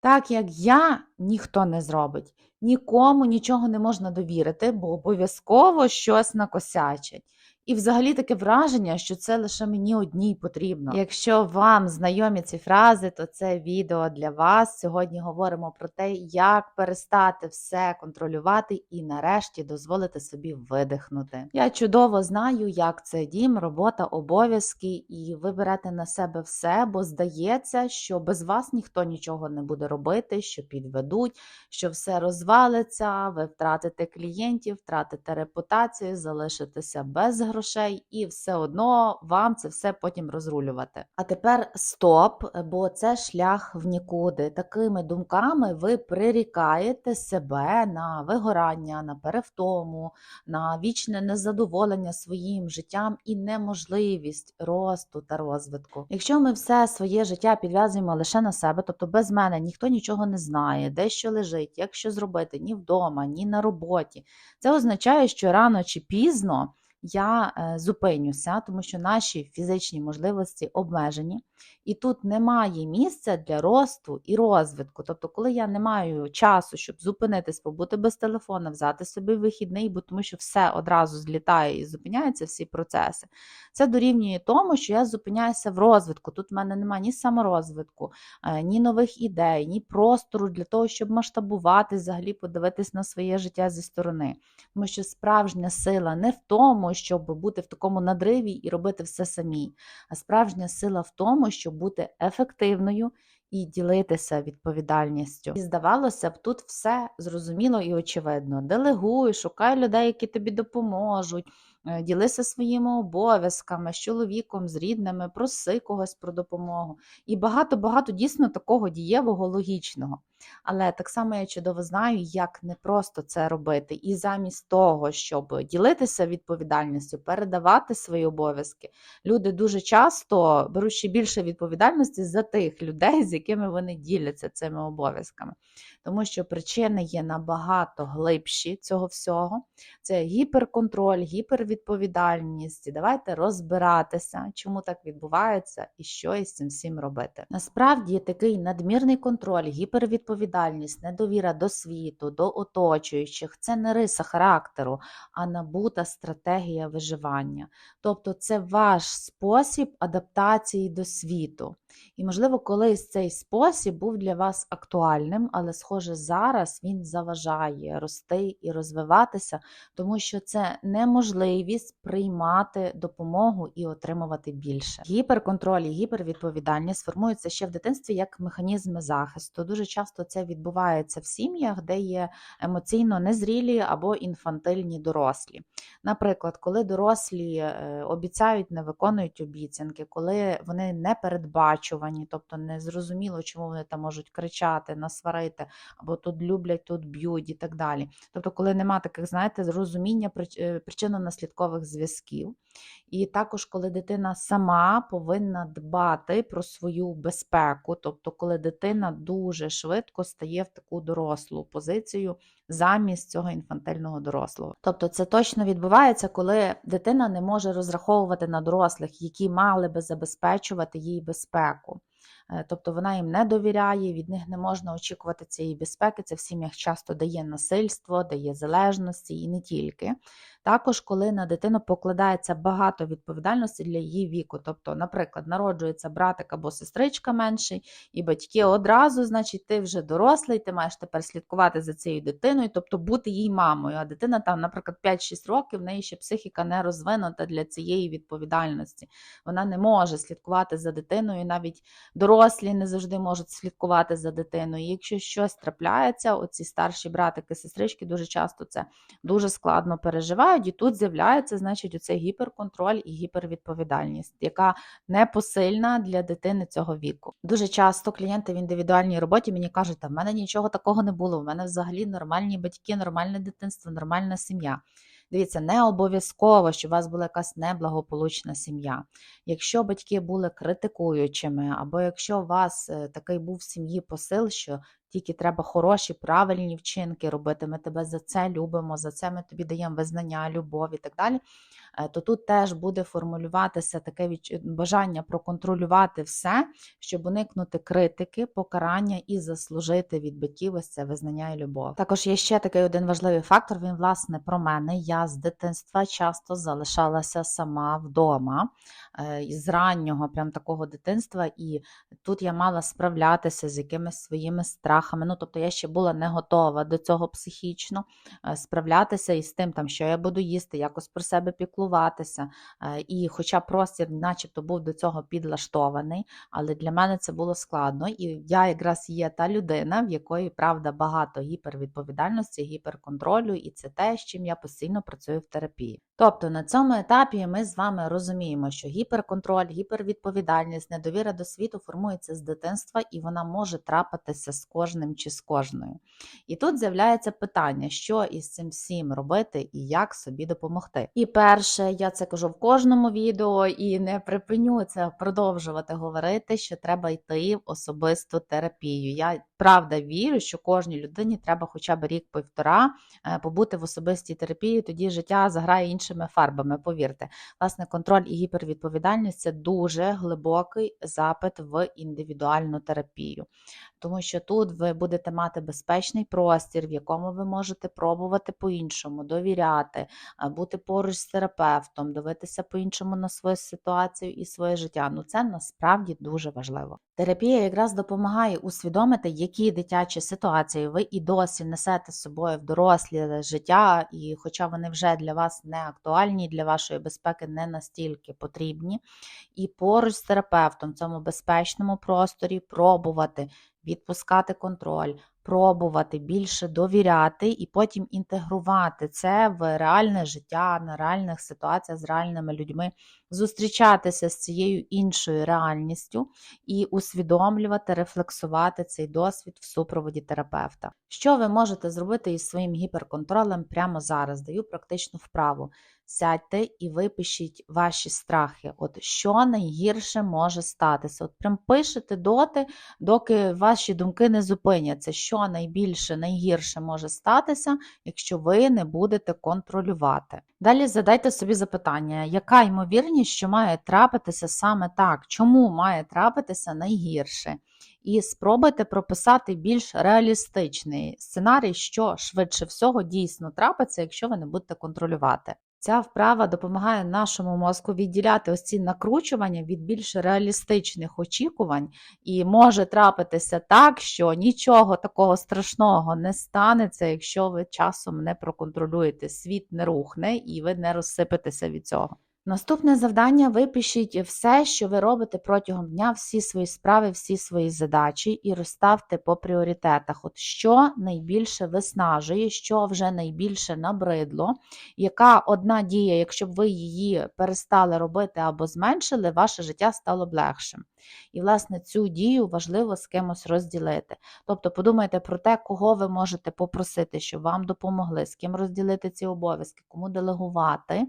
Так як я, ніхто не зробить. Нікому нічого не можна довірити, бо обов'язково щось накосячать. І взагалі таке враження, що це лише мені одній потрібно. Якщо вам знайомі ці фрази, то це відео для вас. Сьогодні говоримо про те, як перестати все контролювати і нарешті дозволити собі видихнути. Я чудово знаю, як це дім, робота, обов'язки, і ви берете на себе все, бо здається, що без вас ніхто нічого не буде робити, що підведуть, що все розвалиться, ви втратите клієнтів, втратите репутацію, залишитеся без грошей і все одно вам це все потім розрулювати. А тепер стоп, бо це шлях в нікуди. Такими думками ви прирікаєте себе на вигорання, на перевтому, на вічне незадоволення своїм життям і неможливість росту та розвитку. Якщо ми все своє життя підв'язуємо лише на себе, тобто без мене ніхто нічого не знає, де що лежить, як що зробити ні вдома, ні на роботі, це означає, що рано чи пізно я е, зупинюся, тому що наші фізичні можливості обмежені, і тут немає місця для росту і розвитку. Тобто, коли я не маю часу, щоб зупинитись, побути без телефона, взяти собі вихідний, бо тому що все одразу злітає і зупиняються всі процеси, це дорівнює тому, що я зупиняюся в розвитку. Тут в мене немає ні саморозвитку, е, ні нових ідей, ні простору для того, щоб масштабувати, взагалі подивитись на своє життя зі сторони. Тому що справжня сила не в тому, щоб бути в такому надриві і робити все самі, а справжня сила в тому, щоб бути ефективною і ділитися відповідальністю. І здавалося б, тут все зрозуміло і очевидно. Делегуй, шукай людей, які тобі допоможуть. Е, Ділися своїми обов'язками з чоловіком, з рідними, проси когось про допомогу. І багато-багато дійсно такого дієвого, логічного. Але так само я чудово знаю, як непросто це робити. І замість того, щоб ділитися відповідальністю, передавати свої обов'язки, люди дуже часто беруть ще більше відповідальності за тих людей, з якими вони діляться цими обов'язками. Тому що причини є набагато глибші цього всього. Це гіперконтроль, гіпервідповідальність. Давайте розбиратися, чому так відбувається і що із цим всім робити. Насправді такий надмірний контроль, гіпервідповідальність, недовіра до світу, до оточуючих це не риса характеру, а набута стратегія виживання. Тобто це ваш спосіб адаптації до світу. І, можливо, колись цей спосіб був для вас актуальним, але, схоже, зараз він заважає рости і розвиватися, тому що це неможливість приймати допомогу і отримувати більше. Гіперконтроль і гіпервідповідальність формуються ще в дитинстві як механізми захисту. Дуже часто це відбувається в сім'ях, де є емоційно незрілі або інфантильні дорослі. Наприклад, коли дорослі е, обіцяють, не виконують обіцянки, коли вони не передбачувані, тобто не зрозуміло, чому вони там можуть кричати, насварити, або тут люблять, тут б'ють і так далі. Тобто, коли нема таких, знаєте, зрозуміння е, причинно-наслідкових зв'язків. І також, коли дитина сама повинна дбати про свою безпеку, тобто, коли дитина дуже швидко стає в таку дорослу позицію замість цього інфантильного дорослого. Тобто, це точно відбувається, коли дитина не може розраховувати на дорослих, які мали би забезпечувати їй безпеку. Е, Тобто вона їм не довіряє, від них не можна очікувати цієї безпеки. Це в сім'ях часто дає насильство, дає залежності і не тільки. Також, коли на дитину покладається багато відповідальності для її віку. Тобто, наприклад, народжується братик або сестричка менший, і батьки одразу, значить, ти вже дорослий, ти маєш тепер слідкувати за цією дитиною, тобто бути їй мамою. А дитина там, наприклад, 5-6 років, в неї ще психіка не розвинута для цієї відповідальності. Вона не може слідкувати за дитиною, навіть дорослі не завжди можуть слідкувати за дитиною. І якщо щось трапляється, оці старші братики, сестрички дуже часто це дуже складно переживають, і тут з'являється, значить, оцей гіперконтроль і гіпервідповідальність, яка непосильна для дитини цього віку. Дуже часто клієнти в індивідуальній роботі мені кажуть, та в мене нічого такого не було, в мене взагалі нормальні батьки, нормальне дитинство, нормальна сім'я. Дивіться, не обов'язково, щоб у вас була якась неблагополучна сім'я. Якщо батьки були критикуючими, або якщо у вас е, такий був в сім'ї посил, що тільки треба хороші, правильні вчинки робити, ми тебе за це любимо, за це ми тобі даємо визнання, любов і так далі. е, то тут теж буде формулюватися таке бажання проконтролювати все, щоб уникнути критики, покарання і заслужити від батьків ось це визнання і любов. Також є ще такий один важливий фактор. Він власне про мене. Я з дитинства часто залишалася сама вдома е, з раннього, прям такого дитинства, і тут я мала справлятися з якимись своїми страхами. Ну тобто я ще була не готова до цього психічно е, справлятися із тим, там що я буду їсти, якось про себе піклуватися. Е, І хоча простір, начебто, був до цього підлаштований, але для мене це було складно. І я якраз є та людина, в якої правда багато гіпервідповідальності, гіперконтролю, і це те, з чим я постійно працюю в терапії. Тобто на цьому етапі ми з вами розуміємо, що гіперконтроль, гіпервідповідальність, недовіра до світу формується з дитинства, і вона може трапитися з кожним чи з кожною. І тут з'являється питання, що із цим всім робити і як собі допомогти. І перше, я це кажу в кожному відео і не припиню це продовжувати говорити, що треба йти в особисту терапію. Я правда вірю, що кожній людині треба хоча б рік-півтора е, побути в особистій терапії, тоді життя заграє іншими фарбами. Повірте, власне, контроль і гіпервідповідальність це дуже глибокий запит в індивідуальну терапію. Тому що тут ви будете мати безпечний простір, в якому ви можете пробувати по-іншому, довіряти, бути поруч з терапевтом, дивитися по-іншому на свою ситуацію і своє життя. Ну це насправді дуже важливо. Терапія якраз допомагає усвідомити, які дитячі ситуації ви і досі несете з собою в дорослі життя, і хоча вони вже для вас не актуальні, для вашої безпеки не настільки потрібні, і поруч з терапевтом в цьому безпечному просторі пробувати відпускати контроль, пробувати більше довіряти і потім інтегрувати це в реальне життя, на реальних ситуаціях з реальними людьми, зустрічатися з цією іншою реальністю і усвідомлювати, рефлексувати цей досвід в супроводі терапевта. Що ви можете зробити із своїм гіперконтролем прямо зараз? Даю практичну вправу. Сядьте і випишіть ваші страхи. От що найгірше може статися? От прям пишете доти, доки ваші думки не зупиняться. Що найбільше, найгірше може статися, якщо ви не будете контролювати. Далі задайте собі запитання, яка ймовірність, що має трапитися саме так? Чому має трапитися найгірше? І спробуйте прописати більш реалістичний сценарій, що швидше всього дійсно трапиться, якщо ви не будете контролювати. Ця вправа допомагає нашому мозку відділяти ось ці накручування від більш реалістичних очікувань, і може трапитися так, що нічого такого страшного не станеться, якщо ви часом не проконтролюєте, світ не рухне і ви не розсипетеся від цього. Наступне завдання: випишіть все, що ви робите протягом дня, всі свої справи, всі свої задачі, і розставте по пріоритетах. От що найбільше виснажує, що вже найбільше набридло, яка одна дія, якщо б ви її перестали робити або зменшили, ваше життя стало б легшим. І, власне, цю дію важливо з кимось розділити. Тобто подумайте про те, кого ви можете попросити, щоб вам допомогли, з ким розділити ці обов'язки, кому делегувати.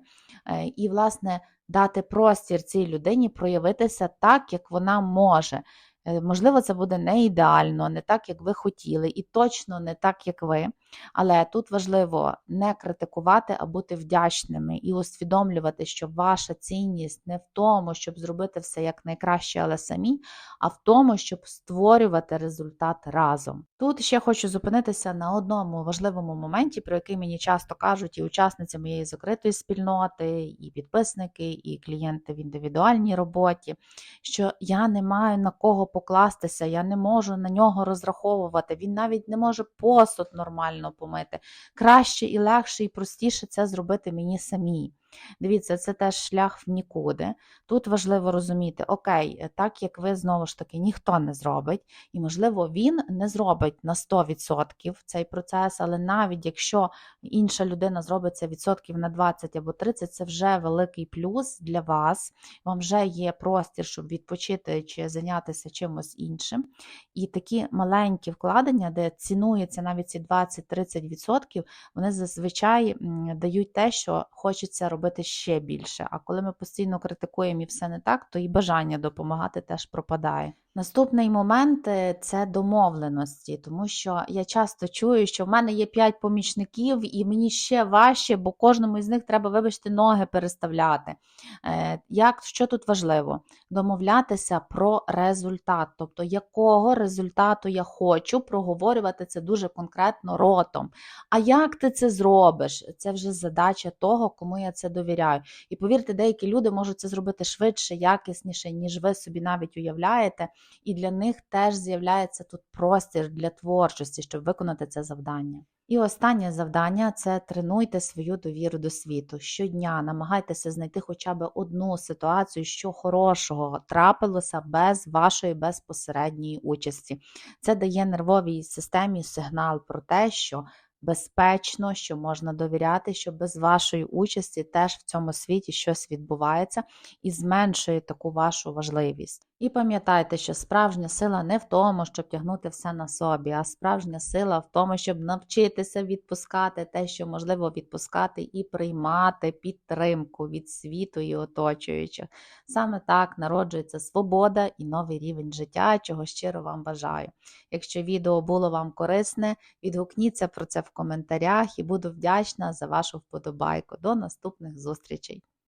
Е, І, власне, дати простір цій людині проявитися так, як вона може. Е, Можливо, це буде не ідеально, не так, як ви хотіли, і точно не так, як ви. Але тут важливо не критикувати, а бути вдячними і усвідомлювати, що ваша цінність не в тому, щоб зробити все як найкраще, але самі, а в тому, щоб створювати результат разом. Тут ще хочу зупинитися на одному важливому моменті, про який мені часто кажуть і учасниці моєї закритої спільноти, і підписники, і клієнти в індивідуальній роботі, що я не маю на кого покластися, я не можу на нього розраховувати. Він навіть не може посуд нормально помити. Краще і легше, і простіше це зробити мені самій. Дивіться, це теж шлях в нікуди. Тут важливо розуміти, окей, так як ви знову ж таки ніхто не зробить, і, можливо, він не зробить на 100% цей процес, але навіть якщо інша людина зробить це відсотків на 20 або 30, це вже великий плюс для вас. Вам вже є простір, щоб відпочити чи зайнятися чимось іншим. І такі маленькі вкладення, де цінується навіть ці 20-30%, вони зазвичай дають те, що хочеться робити ще більше. А коли ми постійно критикуємо і все не так, то і бажання допомагати теж пропадає. Наступний момент е, це домовленості, тому що я часто чую, що в мене є 5 помічників, і мені ще важче, бо кожному із них треба, вибачте, ноги переставляти. Е, Як, що тут важливо? Домовлятися про результат, тобто якого результату я хочу, проговорювати це дуже конкретно ротом. А як ти це зробиш? Це вже задача того, кому я це довіряю. І повірте, деякі люди можуть це зробити швидше, якісніше, ніж ви собі навіть уявляєте. І для них теж з'являється тут простір для творчості, щоб виконати це завдання. І останнє завдання це тренуйте свою довіру до світу. Щодня намагайтеся знайти хоча б одну ситуацію, що хорошого трапилося без вашої безпосередньої участі. Це дає нервовій системі сигнал про те, що безпечно, що можна довіряти, що без вашої участі теж в цьому світі щось відбувається і зменшує таку вашу важливість. І пам'ятайте, що справжня сила не в тому, щоб тягнути все на собі, а справжня сила в тому, щоб навчитися відпускати те, що можливо відпускати, і приймати підтримку від світу і оточуючих. Саме так народжується свобода і новий рівень життя, чого щиро вам бажаю. Якщо відео було вам корисне, відгукніться про це в коментарях і буду вдячна за вашу вподобайку. До наступних зустрічей!